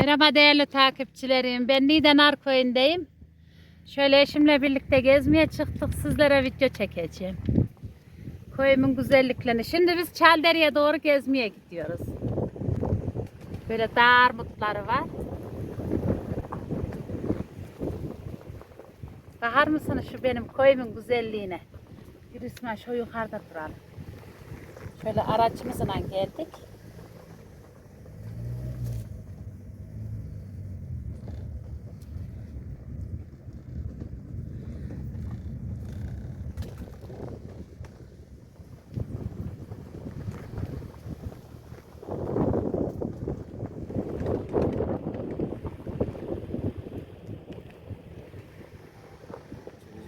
Merhaba değerli takipçilerim. Ben Niden Arkoy'undayım. Şöyle eşimle birlikte gezmeye çıktık. Sizlere video çekeceğim. Köyümün güzelliklerini. Şimdi biz Çaldere'ye doğru gezmeye gidiyoruz. Böyle dağ armutları var. Bakar mısınız şu benim köyümün güzelliğine? İsmail şu yukarıda duralım. Şöyle aracımızla geldik.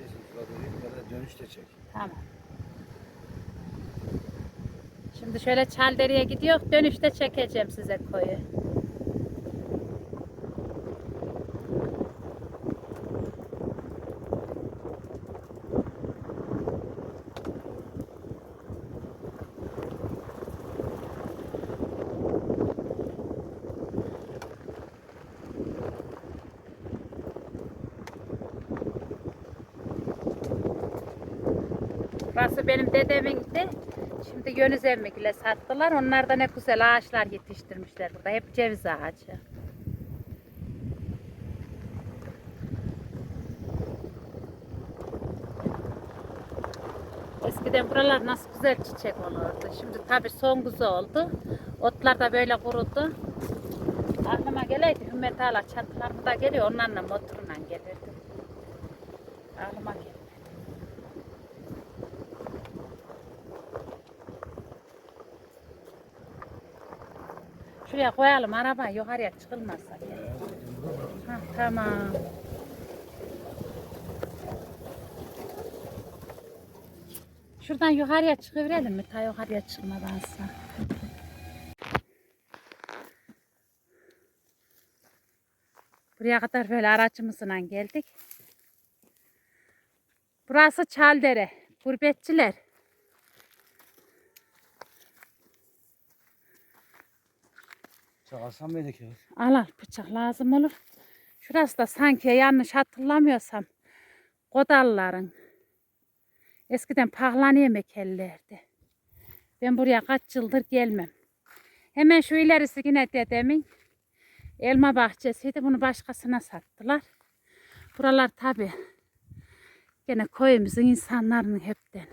Çekeceksin sıra doğru ya da dönüşte çek. Tamam. Şimdi şöyle Çaldere'ye gidiyor. Dönüşte çekeceğim size koyu. Burası benim dedemindi. Şimdi Yönüz emmikle sattılar. Onlar da ne güzel ağaçlar yetiştirmişler burada. Hep ceviz ağacı. Eskiden buralar nasıl güzel çiçek olurdu. Şimdi tabi son güzel oldu. Otlar da böyle kurudu. Aklıma geleydi Hümmet Ağla çatılarımı da geliyor. Onlarla motorla Şuraya koyalım araba yukarıya çıkılmazsa. Ha, tamam. Şuradan yukarıya çıkıverelim mi? Ta yukarıya çıkmadansa. Buraya kadar böyle aracımızla geldik. Burası Çaldere. Gurbetçiler. Çağırsam beni ki. Al al bıçak lazım olur. Şurası da sanki yanlış hatırlamıyorsam Kodalların eskiden pahalanı yemek ellerdi. Ben buraya kaç yıldır gelmem. Hemen şu ilerisi yine dedemin elma bahçesiydi. Bunu başkasına sattılar. Buralar tabi gene köyümüzün insanların hepten.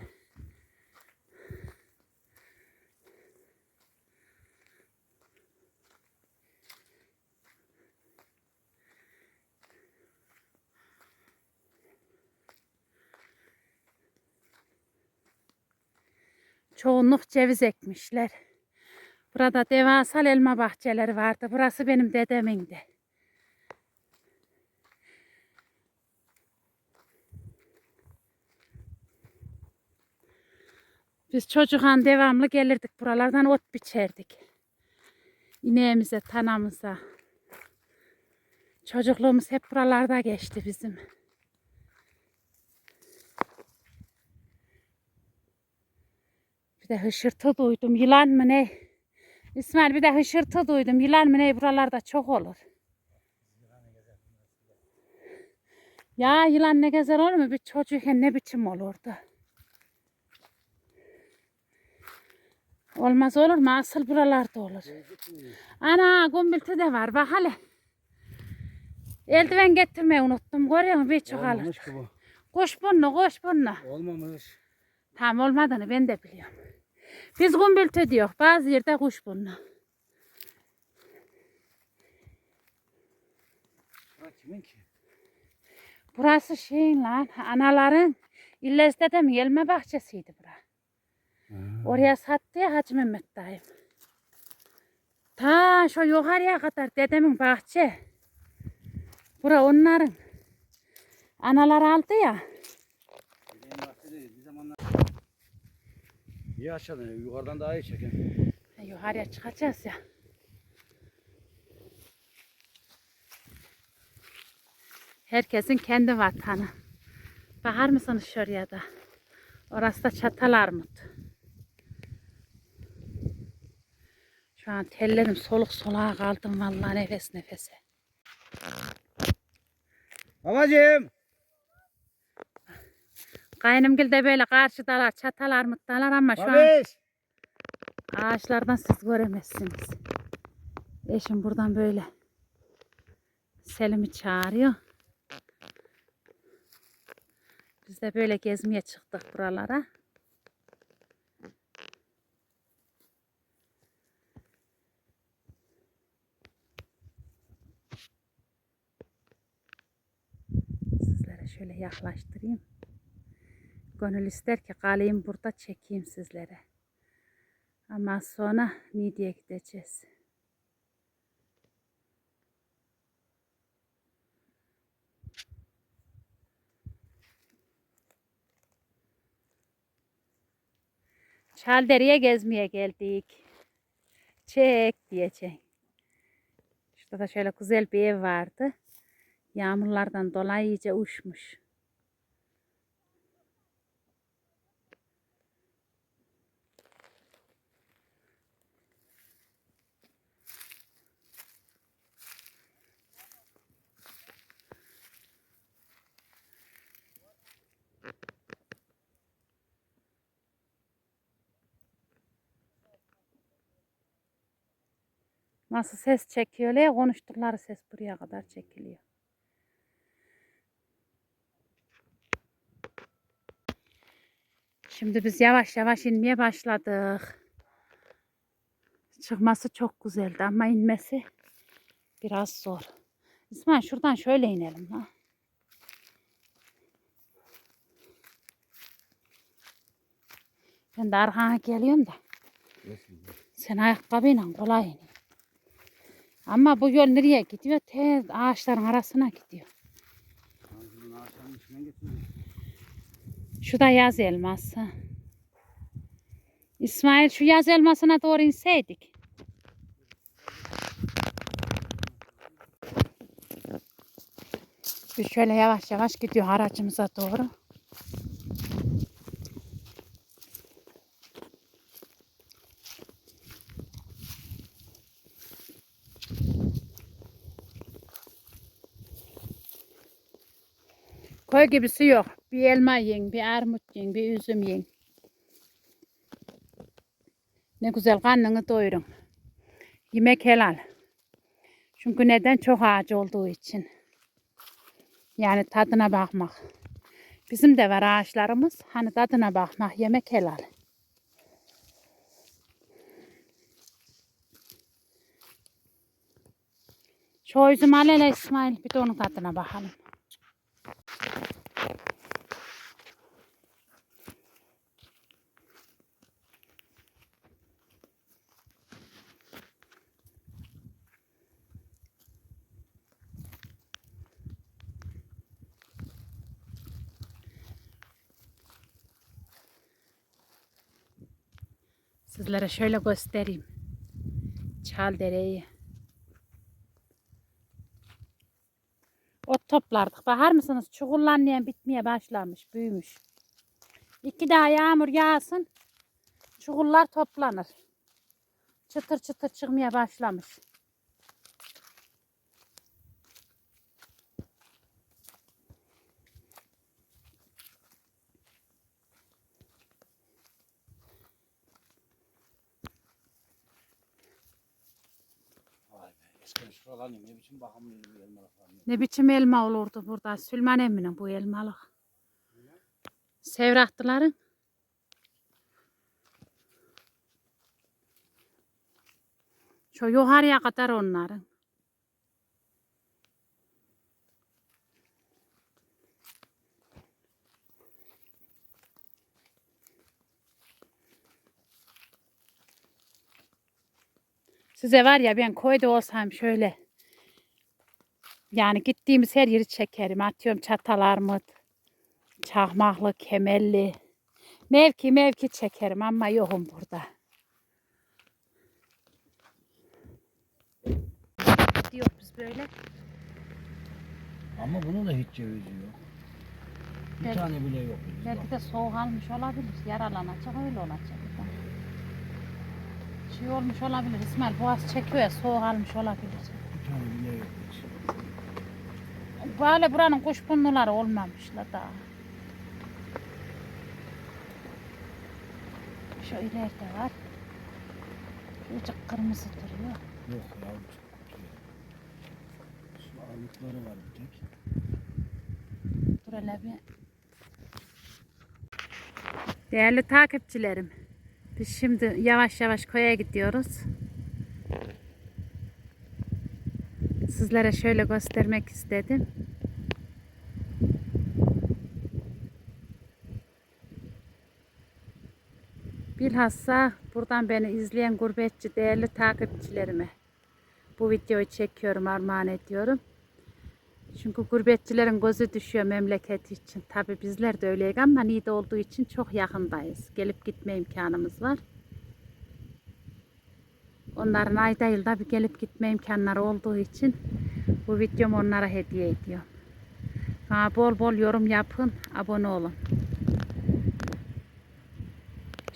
Çoğunluk ceviz ekmişler. Burada devasal elma bahçeleri vardı. Burası benim dedemindi. Biz çocukken devamlı gelirdik buralardan ot biçerdik. İneğimize, tanamıza. Çocukluğumuz hep buralarda geçti bizim. De hışırtı duydum. Yılan mı ne? İsmail bir de hışırtı duydum. Yılan mı ne? Buralarda çok olur. Ya yılan ne gezer olur mu? Bir çocukken ne biçim olurdu? Olmaz olur mu? Asıl buralarda olur. Ana gumbultu de var. Bak hele. Eldiven getirmeyi unuttum. Görüyor musun? Bir çok alır. Olmamış ki bu. Koş bunu, koş bunu. Olmamış. Tam olmadığını ben de biliyorum. Biz gumbultu diyor. Bazı yerde kuşburnu. Kimin ki? Burası şeyin lan anaların İllez'de de mi yelme bahçesiydi bura. Oraya sattı ya Hacı Mehmet dayım. Ta şu yukarıya kadar dedemin bahçe. Bura onların. Analar aldı ya. Benim bahçede bir zamanlar. İyi aşağıdan yukarıdan daha iyi çekin. Yukarıya çıkacağız ya. Herkesin kendi vatanı. Bakar mısınız şuraya da? Orası da Çatal Armut. Şu an tellerim soluk soluğa kaldım vallahi nefes nefese. Babacığım. Kaynımgil de böyle karşıdalar, çatalar, mıttalar ama şu an Babiş. ağaçlardan siz göremezsiniz. Eşim buradan böyle Selim'i çağırıyor. Biz de böyle gezmeye çıktık buralara. Sizlere şöyle yaklaştırayım. Gönül ister ki kalayım burada çekeyim sizlere. Ama sonra Niğde'ye gideceğiz. Çalderi'ye gezmeye geldik. Çek diyecek. Şurada da şöyle güzel bir ev vardı. Yağmurlardan dolayı iyice uçmuş. Nasıl ses çekiyorlar konuştukları ses buraya kadar çekiliyor. Şimdi biz yavaş yavaş inmeye başladık. Çıkması çok güzeldi ama inmesi biraz zor. İsmail şuradan şöyle inelim ha. Ben de arkana geliyorum da. Sen ayakkabıyla kolay iniyorsun. Ama bu yol nereye gidiyor? Te ağaçların arasına gidiyor. Şu da yaz elması. İsmail şu yaz elmasına doğru inseydik. Biz şöyle yavaş yavaş gidiyor aracımıza doğru. Koy gibisi yok. Bir elma yiyin, bir armut yiyin, bir üzüm yiyin. Ne güzel karnını doyurun. Yemek helal. Çünkü neden? Çok ağaç olduğu için. Yani tadına bakmak. Bizim de var ağaçlarımız. Hani tadına bakmak, yemek helal. Şu üzüm al İsmail. Bir de onun tadına bakalım. Sizlere şöyle göstereyim. Çaldereyi. Ot toplardık. Bakar mısınız? Çukurlanmayan bitmeye başlamış. Büyümüş. İki daha yağmur yağsın. Çukurlar toplanır. Çıtır çıtır çıkmaya başlamış. Şuralar ne biçim bakımlıydı bu elmalıklar. Ne biçim elma olurdu burada. Süleyman emminin bu elmalık. Sevrattıların. Şu yukarıya kadar onların. Size var ya ben koyda olsam şöyle yani gittiğimiz her yeri çekerim. Atıyorum çatalarımı, çakmaklı, kemerli. Mevki mevki çekerim ama yokum burada. Diyor biz böyle. Ama bunun da hiç cevizi yok. Bir Belki- tane bile yok. Belki de soğuk almış olabilir. Yaralanacak öyle olacak. Şey olmuş olabilir İsmail boğaz çekiyor ya soğuk almış olabilir. Bir tane bile yok. Böyle buranın kuşburnuları olmamışlar daha. Şu ileride var. Şuracık kırmızı duruyor. Yok ya bu çok kötü. Şu ağırlıkları var bir tek. Dur hele bir. Değerli takipçilerim. Biz şimdi yavaş yavaş koya gidiyoruz. Sizlere şöyle göstermek istedim. Bilhassa buradan beni izleyen gurbetçi değerli takipçilerime bu videoyu çekiyorum, armağan ediyorum. Çünkü gurbetçilerin gözü düşüyor memleketi için. Tabi bizler de öyleyiz ama Niğde olduğu için çok yakındayız. Gelip gitme imkanımız var. Onların ayda yılda bir gelip gitme imkanları olduğu için bu videomu onlara hediye ediyorum. Bana bol bol yorum yapın, abone olun.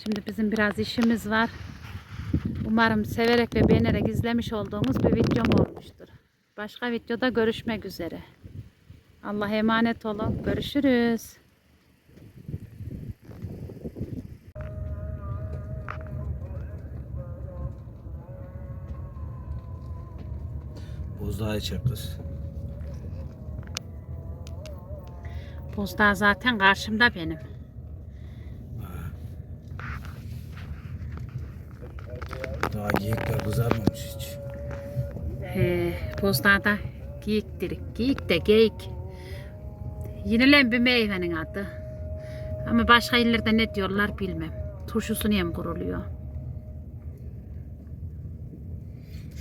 Şimdi bizim biraz işimiz var. Umarım severek ve beğenerek izlemiş olduğunuz bir videom olmuştur. Başka videoda görüşmek üzere. Allah'a emanet olun. Görüşürüz. Bozdağ'ı çek kız. Buzdağı zaten karşımda benim. Daha geyikler kızarmamış hiç. He, Bozdağ'da geyik dedik. Geyik de geyik. Yenilen bir meyvenin adı. Ama başka illerde ne diyorlar bilmem. Turşusu niye mi kuruluyor?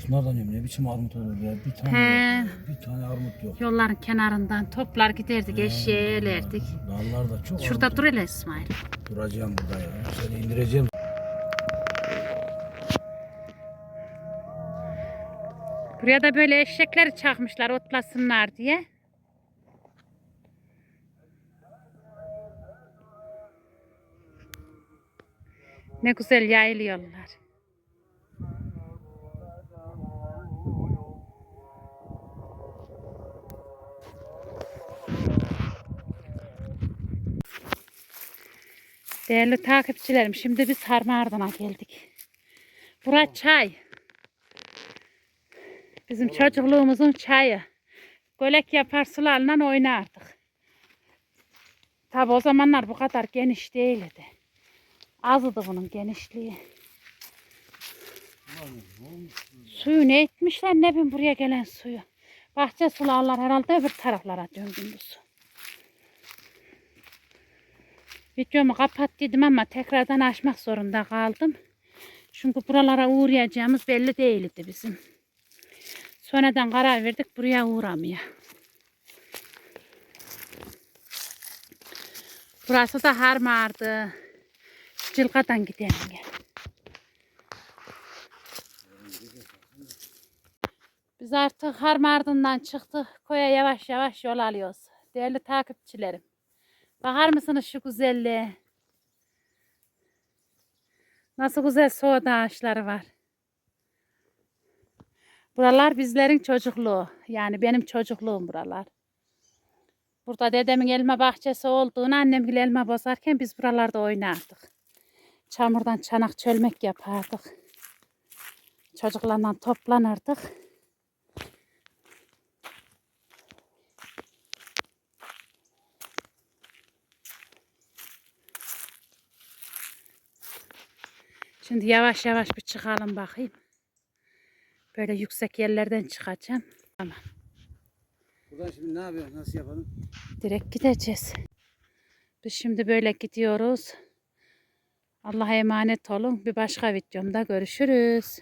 Şunlardan yiyorum ne biçim armut olur ya. Bir tane, He. bir tane armut yok. Yolların kenarından toplar giderdik, eşeğe elerdik. Dallar da çok Şurada armut. dur hele İsmail. Duracağım burada ya. Seni indireceğim. Buraya da böyle eşekleri çakmışlar otlasınlar diye. Ne güzel yayılıyorlar. Değerli takipçilerim, şimdi biz Harmardın'a geldik. Bura çay. Bizim çocukluğumuzun çayı. Gölek yapar sularla oynardık. Tabi o zamanlar bu kadar geniş değildi. Azdı bunun genişliği. Suyu ne etmişler ne bileyim buraya gelen suyu. Bahçe sularlar herhalde öbür taraflara döndü bu su. Videomu kapat dedim ama tekrardan açmak zorunda kaldım. Çünkü buralara uğrayacağımız belli değildi bizim. Sonradan karar verdik buraya uğramaya. Burası da harmardı. Cilgadan gidelim gel. Biz artık Harmardın'dan çıktık. Koya yavaş yavaş yol alıyoruz. Değerli takipçilerim. Bakar mısınız şu güzelliğe? Nasıl güzel soğuk ağaçları var. Buralar bizlerin çocukluğu. Yani benim çocukluğum buralar. Burada dedemin elma bahçesi olduğunu annem bile elma bozarken biz buralarda oynardık. Çamurdan çanak çölmek yapardık. Çocuklarla toplanırdık. Şimdi yavaş yavaş bir çıkalım bakayım. Böyle yüksek yerlerden çıkacağım. Tamam. Buradan şimdi ne yapıyoruz? Nasıl yapalım? Direkt gideceğiz. Biz şimdi böyle gidiyoruz. Allah'a emanet olun. Bir başka videomda görüşürüz.